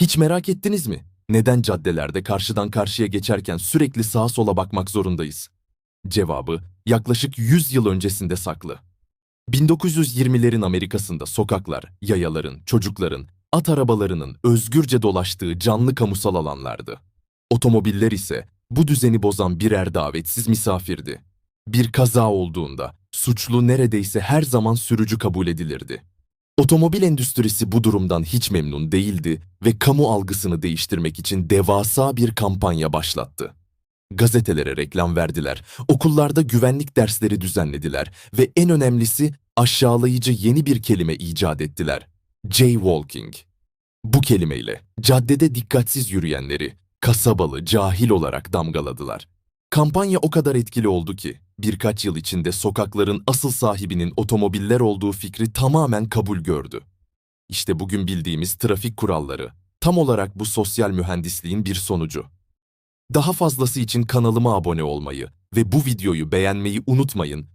Hiç merak ettiniz mi? Neden caddelerde karşıdan karşıya geçerken sürekli sağa sola bakmak zorundayız? Cevabı yaklaşık 100 yıl öncesinde saklı. 1920'lerin Amerika'sında sokaklar, yayaların, çocukların, at arabalarının özgürce dolaştığı canlı kamusal alanlardı. Otomobiller ise bu düzeni bozan birer davetsiz misafirdi. Bir kaza olduğunda suçlu neredeyse her zaman sürücü kabul edilirdi. Otomobil endüstrisi bu durumdan hiç memnun değildi ve kamu algısını değiştirmek için devasa bir kampanya başlattı. Gazetelere reklam verdiler, okullarda güvenlik dersleri düzenlediler ve en önemlisi aşağılayıcı yeni bir kelime icat ettiler. Jaywalking. Bu kelimeyle caddede dikkatsiz yürüyenleri kasabalı, cahil olarak damgaladılar. Kampanya o kadar etkili oldu ki birkaç yıl içinde sokakların asıl sahibinin otomobiller olduğu fikri tamamen kabul gördü. İşte bugün bildiğimiz trafik kuralları tam olarak bu sosyal mühendisliğin bir sonucu. Daha fazlası için kanalıma abone olmayı ve bu videoyu beğenmeyi unutmayın.